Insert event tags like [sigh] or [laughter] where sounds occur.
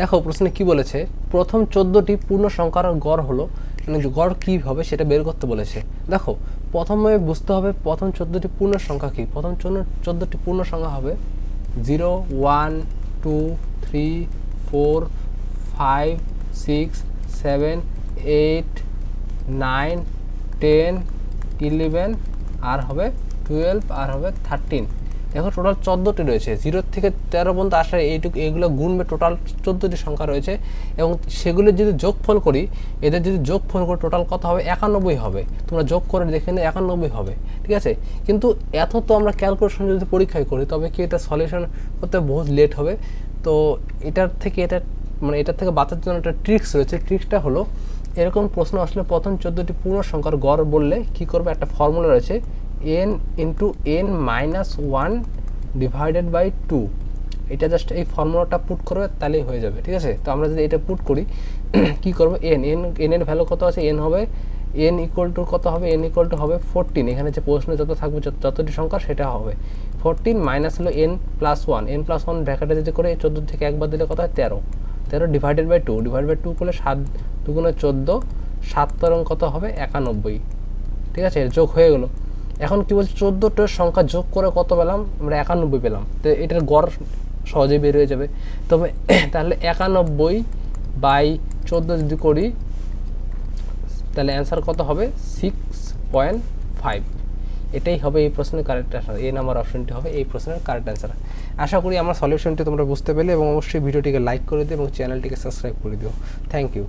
দেখো, প্রশ্নে কি বলেছে? প্রথম চোদ্দোটি পূর্ণ সংখ্যার গড় হলো মানে গড় কী হবে সেটা বের করতে বলেছে। দেখো, প্রথমে বুঝতে হবে প্রথম চোদ্দোটি পূর্ণ সংখ্যা কী? প্রথম চোদ্দোটি পূর্ণ সংখ্যা হবে zero, one, two, three, four, five, six, seven, eight, nine, ten, eleven, আর হবে টুয়েলভ, আর হবে থার্টিন। দেখো টোটাল চোদ্দোটি রয়েছে। জিরো থেকে তেরো পর্যন্ত আসা এইটুকু এগুলো গুণবে টোটাল চোদ্দোটি সংখ্যা রয়েছে এবং সেগুলো যদি যোগফল করি, এদের যদি যোগফল করি টোটাল কত হবে? একানব্বই হবে। তোমরা যোগ করে দেখে নিও একানব্বই হবে। ঠিক আছে? কিন্তু এত তো আমরা ক্যালকুলেশন যদি পরীক্ষায় করি, তবে কি এটা সলিউশন করতে বহুত লেট হবে? তো এটার থেকে এটা মানে এটার থেকে বাঁচার জন্য একটা ট্রিক্স রয়েছে। ট্রিক্সটা হলো, এরকম প্রশ্ন আসলে প্রথম চোদ্দোটি পূর্ণ সংখ্যার গড় বললে কি করবে? একটা ফর্মুলা রয়েছে। N into N minus one divided by two এটা জাস্ট এই ফর্মুলাটা পুট করবে, তাহলেই হয়ে যাবে, ঠিক আছে? তো আমরা যদি এটা পুট করি, [clears throat] কি করব? এন এন এন এর ভ্যালু কত আছে? এন হবে এন ইকুয়াল টু কত হবে? এন ইকুয়াল টু হবে ফোরটিন এখানে যে প্রশ্ন যত থাকবে, যত- যতটি সংখ্যা, সেটা হবে। ফোরটিন মাইনাস হলো N plus one N plus one ব্র্যাকেটে যদি করে চোদ্দ থেকে একবার দিলে কত হয়? তেরো। তেরো divided by two divide by two করলে সাত দুগুণে চোদ্দ, সাত তরং কত হবে? একানব্বই। ঠিক আছে? যোগ হয়ে গেলো। এখন কি বলছে চোদ্দোটার সংখ্যা যোগ করে কত পেলাম? আমরা একানব্বই পেলাম। তো এটার গড় সহজেই বের হয়ে যাবে। তবে [coughs] তাহলে একানব্বই বাই চোদ্দ যদি করি, তাহলে অ্যান্সার কত হবে? সিক্স পয়েন্ট ফাইভ এটাই হবে এই প্রশ্নের কারেক্ট অ্যান্সার এই নাম্বার অপশনটি হবে এই প্রশ্নের কারেক্ট অ্যান্সার আশা করি আমার সলিউশনটি তোমরা বুঝতে পেলে এবং অবশ্যই ভিডিওটিকে লাইক করে দিও এবং চ্যানেলটিকে সাবস্ক্রাইব করে দিও। Thank you